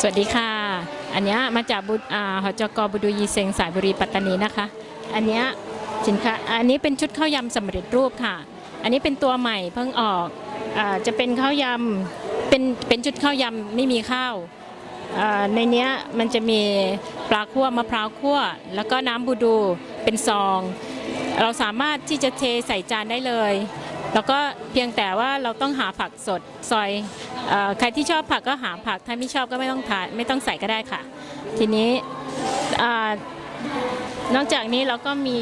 สวัสดีค่ะ อันนี้มาจากบุอ่าหจกบุดูยีเซงสายบุรีปัตตานีนะคะ อันนี้สินค้า อันนี้เป็นชุดข้าวยำสำเร็จรูปค่ะ อันนี้เป็นตัวใหม่เพิ่งออกอจะเป็นข้าวยำ เป็นเป็นชุดข้าวยำไม่มีข้าว ในนี้มันจะมีปลาคั่วมะพร้าวคั่ว แล้วก็น้ำบูดูเป็นซอง เราสามารถที่จะเทใส่จานได้เลย แล้วก็เพียงแต่ว่าเราต้องหาผักสดซอยอใครที่ชอบผักก็หาผักถ้าไม่ชอบก็ไม่ต้องทานไม่ต้องใส่ก็ได้ค่ะ ทีนี้นอกจากนี้เราก็มี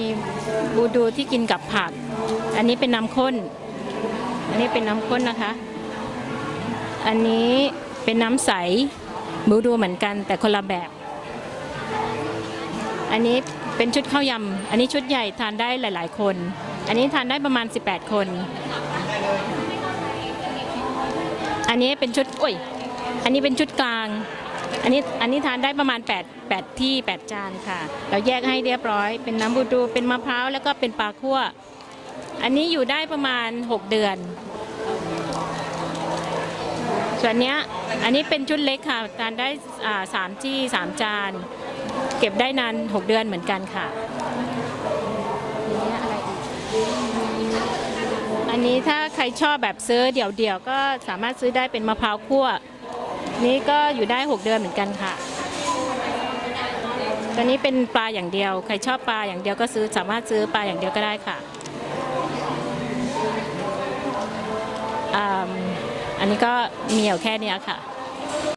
บูดูที่กินกับผัก อันนี้เป็นน้ำข้น อันนี้เป็นน้ำข้นนะคะ อันนี้เป็นน้ำใสบูดูเหมือนกันแต่คนละแบบ อันนี้เป็นชุดข้าวยำอันนี้ชุดใหญ่ทานได้หลาย ๆ คน อันนี้ทานได้ประมาณ 18 คน อันนี้เป็นชุดอุ้ย อันนี้เป็นชุดกลาง อันนี้อันนี้ทานได้ประมาณ 8 8 ที่ 8 จานค่ะ เราแยกให้เรียบร้อย เป็นน้ำบูดู เป็นมะพร้าว แล้วก็เป็นปลาคั่ว อันนี้อยู่ได้ประมาณ 6 เดือน ส่วนเนี้ย อันนี้เป็นชุดเล็กค่ะ ทานได้สามที่สามจาน เก็บได้นาน 6 เดือนเหมือนกันค่ะ อันนี้ถ้าใครชอบแบบซื้อเดี่ยวเดี่ยวก็สามารถซื้อได้เป็นมะพร้าวคั่ว นี่ก็อยู่ได้ 6 เดือนเหมือนกันค่ะ ตอนนี้เป็นปลาอย่างเดียว ใครชอบปลาอย่างเดียวก็ซื้อสามารถซื้อปลาอย่างเดียวก็ได้ค่ะอ,อันนี้ก็มีอยู่แค่นี้ค่ะ